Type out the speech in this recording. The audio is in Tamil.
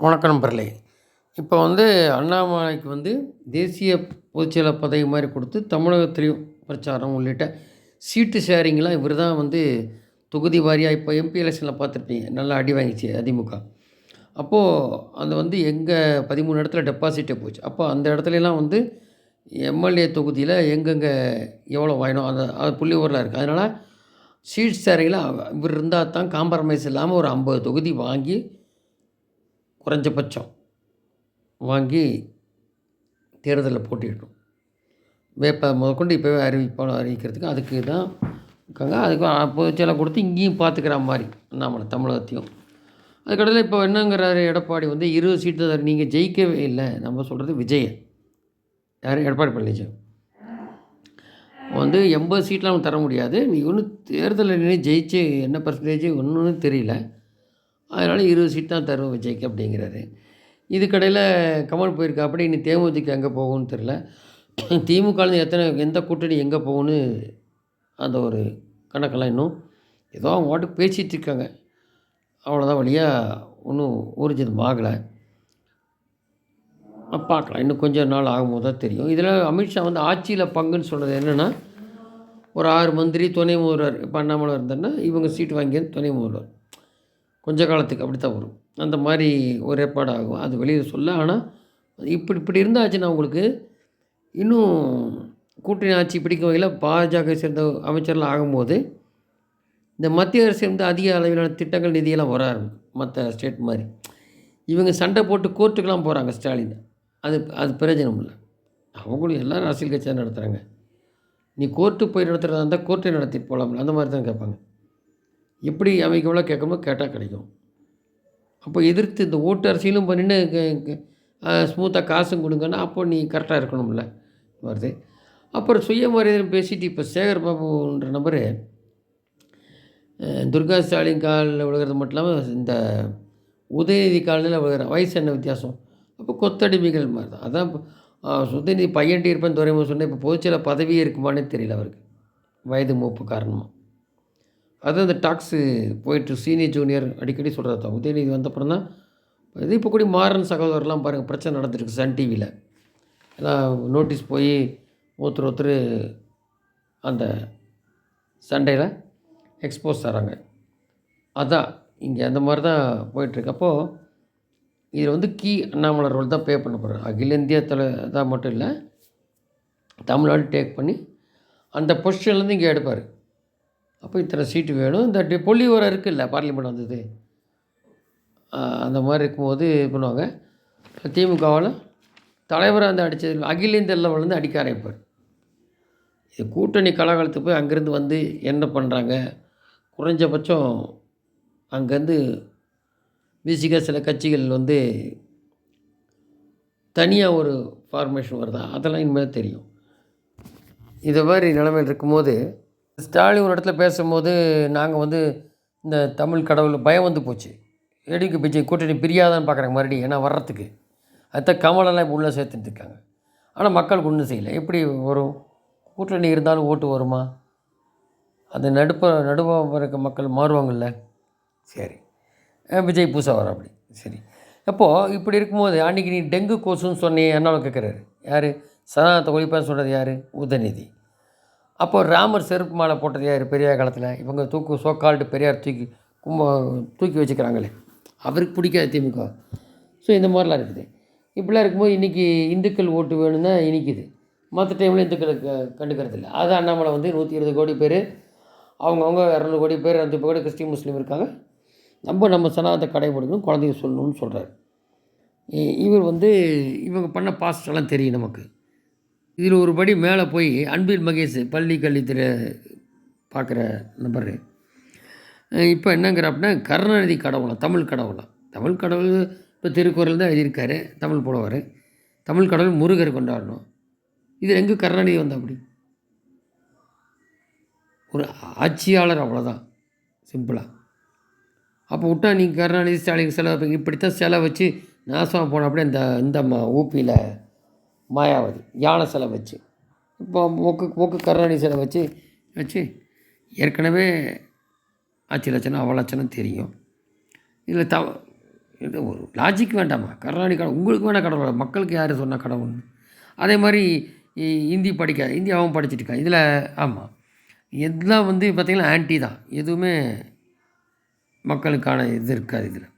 வணக்கம் நண்பர்களே. இப்போ வந்து அண்ணாமலைக்கு வந்து தேசிய பொதுச்செயலர் பதவி மாதிரி கொடுத்து தமிழகத்திலையும் பிரச்சாரம் உள்ளிட்ட சீட்டு ஷேரிங்லாம் இவர் தான் வந்து தொகுதி வாரியாக இப்போ எம்பி எலெக்ஷனில் பார்த்துருப்பீங்க. நல்லா அடி வாங்கிச்சு அதிமுக. அப்போது அந்த வந்து எங்கள் பதிமூணு இடத்துல டெபாசிட்டே போச்சு. அப்போ அந்த இடத்துலலாம் வந்து எம்எல்ஏ தொகுதியில் எங்கெங்கே எவ்வளோ வாங்கினோம் அந்த அது புள்ளி ஊரில் இருக்குது அதனால் சீட் ஷேரிங்கில் இவர் இருந்தால் தான் காம்ப்ரமைஸ் இல்லாமல் ஒரு ஐம்பது தொகுதி வாங்கி குறைஞ்சபட்சம் வாங்கி தேர்தலில் போட்டியிட்டோம் வேப்ப முதற்கொண்டு இப்போவே அறிவிப்பாளர் அறிவிக்கிறதுக்கு அதுக்கு தான் இருக்காங்க. அதுக்கு பொதுச்செயலாக கொடுத்து இங்கேயும் பார்த்துக்கிற மாதிரி அண்ணாமலை தமிழகத்தையும். அதுக்கடையில் இப்போ என்னங்கிறாரு எடப்பாடி வந்து இருபது சீட்டு தான் நீங்கள் ஜெயிக்கவே இல்லை நம்ம சொல்கிறது விஜய் யார்? எடப்பாடி பழனிசாமி. வந்து எண்பது சீட்லாம் தர முடியாது. நீ ஒன்றும் தேர்தலில் நின்று ஜெயிச்சு என்ன பர்சன்டேஜ் ஒன்றுன்னு தெரியல. அதனால் இருபது சீட் தான் தருவோம் விஜய்க்கு அப்படிங்கிறாரு. இதுக்கடையில் கமல் போயிருக்கா அப்படி இனி தேமுதிக எங்கே போகும்னு தெரில திமுகலேருந்து எத்தனை எந்த கூட்டணி எங்கே போகும்னு அந்த ஒரு கணக்கெல்லாம் இன்னும் ஏதோ அவங்க வாட்டுக்கு பேசிகிட்டு இருக்காங்க. அவ்வளோதான் வழியாக ஒன்றும் ஊர்ஜிதம் ஆகலை. பார்க்கலாம். இன்னும் கொஞ்சம் நாள் ஆகும்போது தான் தெரியும். இதில் அமித்ஷா வந்து ஆட்சியில் பங்குன்னு சொல்கிறது என்னென்னா ஒரு ஆறு மந்திரி துணை முதல்வர் இப்போ அண்ணாமலை இருந்தாருன்னா இவங்க சீட்டு வாங்கியது துணை முதல்வர். கொஞ்ச காலத்துக்கு அப்படி தான் வரும். அந்த மாதிரி ஒரு ஏற்பாடு ஆகும் அது வெளியில் சொல்ல ஆனால் இப்படி இப்படி இருந்தாச்சுன்னா உங்களுக்கு இன்னும் கூட்டணி ஆட்சி பிடிக்கும் வகையில் பாஜக சேர்ந்த அமைச்சர்லாம் ஆகும்போது இந்த மத்திய அரசு வந்து அதிக அளவிலான திட்டங்கள் நிதியெல்லாம் வர ஆரம்பிக்கும். மற்ற ஸ்டேட் மாதிரி. இவங்க சண்டை போட்டு கோர்ட்டுக்கெலாம் போகிறாங்க ஸ்டாலின். அது அது பிரயோஜனம் இல்லை. அவங்களும் எல்லோரும் அரசியல் கட்சியாக நடத்துகிறாங்க நீ கோர்ட்டு போய் நடத்துகிறதா இருந்தால் கோர்ட்டை நடத்திட்டு போகலாம்ல அந்த மாதிரி தான் கேட்பாங்க. எப்படி அமைக்கவளோ கேட்கணுமோ கேட்டால் கிடைக்கும். அப்போ எதிர்த்து இந்த ஓட்டு அரசியலும் பண்ணின்னு ஸ்மூத்தாக காசும் கொடுங்கன்னா அப்போ நீ கரெக்டாக இருக்கணும்ல. வருது. அப்புறம் சுயமரியாதை பேசிட்டு இப்போ சேகர் பாபுன்ற நபர் துர்கா ஸ்டாலின் காலில் விழுகிறது மட்டும் இல்லாமல் இந்த உதயநிதி காலில் விழுகிற வயசு என்ன வித்தியாசம்? அப்போ கொத்தடிமைகள் மாதிரி தான். அதான் உதயநிதி பையன்ட்டு இருப்பேன் துறைமுகம் சொன்னேன் இப்போ பொதுச்சில பதவியே இருக்குமானே தெரியல அவருக்கு. வயது மூப்பு காரணமாக அது அந்த டாக்ஸு போயிட்டு சீனியர் ஜூனியர் அடிக்கடி சொல்கிறது தான். உதயநிதி வந்தப்புறம் தான் இது இப்போ கூட மாறன் சகோதரர்லாம் பாருங்கள் பிரச்சனை நடந்துருக்கு சன் டிவியில் எல்லாம் நோட்டீஸ் போய் ஒருத்தர் ஒருத்தர் அந்த சண்டையில் எக்ஸ்போஸ் தராங்க அதான் இங்கே அந்த மாதிரி தான் போயிட்டுருக்கு. அப்போது இதில் வந்து கீ அண்ணாமலை ரோல் தான் பே பண்ண போகிறார் அகில இந்திய தலை தான் மட்டும் இல்லை தமிழ்நாடு டேக் பண்ணி அந்த பொசிஷன்லேருந்து இங்கே எடுப்பார். அப்போ இத்தனை சீட்டு வேணும். இந்த பொல்லி உரம் இருக்குல்ல பார்லிமெண்ட் வந்தது. அந்த மாதிரி இருக்கும்போது பண்ணுவாங்க. திமுகவில் தலைவராக வந்து அடித்தது அகில இந்திய லெவலேருந்து அடிக்க ஆரம்பிப்பார் இது கூட்டணி கலகாலத்துக்கு போய் அங்கேருந்து வந்து என்ன பண்ணுறாங்க குறைஞ்சபட்சம் அங்கேருந்து பிசிக சில கட்சிகள் வந்து தனியாக ஒரு ஃபார்மேஷன் வருதா? அதெல்லாம் இனிமேல் தெரியும். இதை மாதிரி நிலைமையில் இருக்கும்போது ஸ்டாலின் ஒரு இடத்துல பேசும்போது நாங்கள் வந்து இந்த தமிழ் கடவுள் பயம் வந்து போச்சு. ஏடிக்கு பிஜே கூட்டணி பிரியாதான்னு பார்க்குறாங்க மறுபடியும் ஏன்னா வர்றதுக்கு. அதுதான் கமலெல்லாம் இப்போ உள்ளே சேர்த்துட்டு இருக்காங்க. ஆனால் மக்களுக்கு ஒன்றும் செய்யலை. எப்படி வரும்? கூட்டணி இருந்தாலும் ஓட்டு வருமா? அது நடுப்ப நடுவாக இருக்க மக்கள் மாறுவாங்கள்ல சரி. விஜய் பூசா வர அப்படி. சரி. அப்போது இப்படி இருக்கும்போது அன்றைக்கி நீ டெங்கு கொசுன்னு சொன்னி என்னால் கேட்குறாரு யார்? சனாதத்தை ஒழிப்பான்னு சொல்கிறது யார்? உதயநிதி. அப்போ ராமர் செருப்பு மாலை போட்டது யார்? பெரியார் காலத்தில். இவங்க தூக்கு சோக்கால்ட்டு பெரியார் தூக்கி கும்ப தூக்கி வச்சுக்கிறாங்களே. அவருக்கு பிடிக்காது திமுக. ஸோ இந்த மாதிரிலாம் இருக்குது. இப்படிலாம் இருக்கும்போது இன்றைக்கி இந்துக்கள் ஓட்டு வேணும்னா இனிக்குது. மற்ற டைமில் இந்துக்களுக்கு கண்டுக்கிறது இல்லை அது அண்ணாமலை வந்து நூற்றி இருபது கோடி பேர் அவங்கவுங்க இரநூறு கோடி பேர் அந்த கோடி கிறிஸ்டின் முஸ்லீம் இருக்காங்க. நம்ம நம்ம சனாதத்தை கடைபிடிக்கணும் குழந்தைங்க சொல்லணும்னு சொல்கிறார் இவர் வந்து இவங்க பண்ண பாஸ்டெல்லாம் தெரியும் நமக்கு. இதில் ஒரு படி மேலே போய் அன்பில் மகேஷ் பள்ளி கல்வித்துறை பார்க்குற நபர். இப்போ என்னங்கிற அப்படின்னா கருணாநிதி கடவுளாம் தமிழ் கடவுளாம் தமிழ் கடவுள் இப்போ திருக்குறள் தான் எழுதியிருக்காரு தமிழ் புலவர். தமிழ் கடவுள் முருகர் கொண்டாடணும். இது எங்கே கருணாநிதி வந்தால் அப்படி? ஒரு ஆட்சியாளர் அவ்வளோதான் சிம்பிளாக அப்போ விட்டா நீங்கள் கருணாநிதி ஸ்டாலின் செலவு இப்படித்தான் செலவு வச்சு நாசமாக போன அப்படியே இந்த இந்த மா மாயாவதி யானை சிலை வச்சு இப்போ மூக்கு மூக்கு கருணாநிதி சிலை வச்சு வச்சு ஏற்கனவே ஆட்சி லட்சணம் தெரியும். இதில் த இது ஒரு லாஜிக் வேண்டாமா? கருணாநிதி கடவுள் உங்களுக்கு வேணால் கடவுள் மக்களுக்கு யார் சொன்னால் கடவுள் அதே மாதிரி இந்தி ஹிந்தி படிக்க ஹிந்தி அவன் படிச்சுட்டு இருக்கான் இதில் ஆமாம் எல்லாம் வந்து பார்த்திங்கன்னா ஆன்டி தான். எதுவுமே மக்களுக்கான இது இருக்காது இதில்.